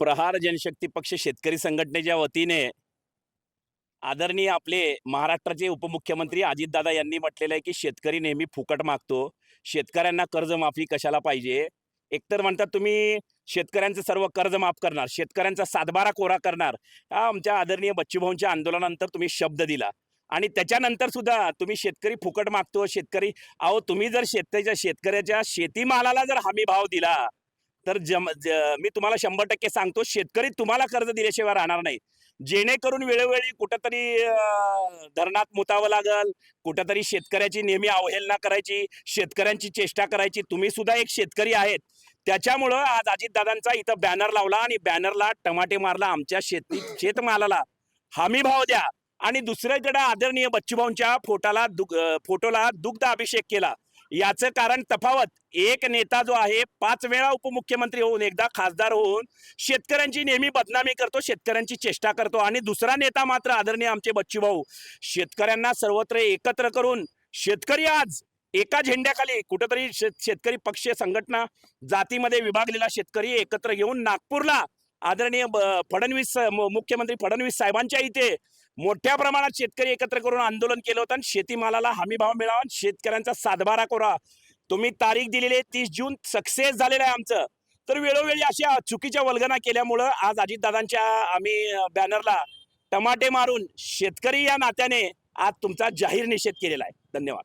प्रहार जनशक्ती पक्ष शेतकरी संघटनेच्या वतीने आदरणीय आपले महाराष्ट्राचे उपमुख्यमंत्री अजितदादा यांनी म्हटलेलं आहे की शेतकरी नेहमी फुकट मागतो. शेतकऱ्यांना कर्जमाफी कशाला पाहिजे? एकतर म्हणतात तुम्ही शेतकऱ्यांचं सर्व कर्ज माफ करणार शेतकऱ्यांचा सातबारा कोरा करणार. हा आमच्या आदरणीय बच्चूभाऊंच्या आंदोलनानंतर तुम्ही शब्द दिला. आणि त्याच्यानंतर सुद्धा तुम्ही शेतकरी फुकट मागतो शेतकरी अहो तुम्ही जर शेतकऱ्याच्या शेतकऱ्याच्या शेतीमालाला जर हमी भाव दिला तर जम मी तुम्हाला शंभर टक्के सांगतो शेतकरी तुम्हाला कर्ज दिल्याशिवाय राहणार नाही. जेणेकरून वेळोवेळी कुठंतरी धरणात मुतावं लागल कुठंतरी शेतकऱ्याची नेहमी अवहेलना करायची शेतकऱ्यांची चेष्टा करायची. तुम्ही सुद्धा एक शेतकरी आहेत. त्याच्यामुळं आज अजितदादांचा इथं बॅनर लावला आणि बॅनरला टमाटे मारला आमच्या शेती शेतमालाला. हमी भाव द्या. आणि दुसऱ्याकडे आदरणीय बच्चूभाऊंच्या फोटाला दुग फोटोला दुग्ध अभिषेक केला. याचं कारण तफावत. एक नेता जो आहे पाच वेळा उपमुख्यमंत्री होऊन एकदा खासदार होऊन शेतकऱ्यांची नेहमी बदनामी करतो शेतकऱ्यांची चेष्टा करतो आणि दुसरा नेता मात्र आदरणीय आमचे बच्चूभाऊ शेतकऱ्यांना सर्वत्र एकत्र करून शेतकरी आज एका झेंड्याखाली कुठंतरी शेत शेतकरी पक्ष संघटना जातीमध्ये विभागलेला शेतकरी एकत्र घेऊन नागपूरला आदरणीय फडणवीस मुख्यमंत्री फडणवीस साहेबांच्या इथे मोठ्या प्रमाणात शेतकरी एकत्र करून आंदोलन केलं होतं आणि शेतीमालाला हमी भाव मिळावा आणि शेतकऱ्यांचा सातबारा कोरा. तुम्ही तारीख दिलेली आहे तीस जून सक्सेस झालेलं आहे आमचं. तर वेळोवेळी अशा चुकीच्या वल्गना केल्यामुळं आज अजितदादांच्या आम्ही बॅनरला टमाटे मारून शेतकरी या नात्याने आज तुमचा जाहीर निषेध केलेला आहे. धन्यवाद.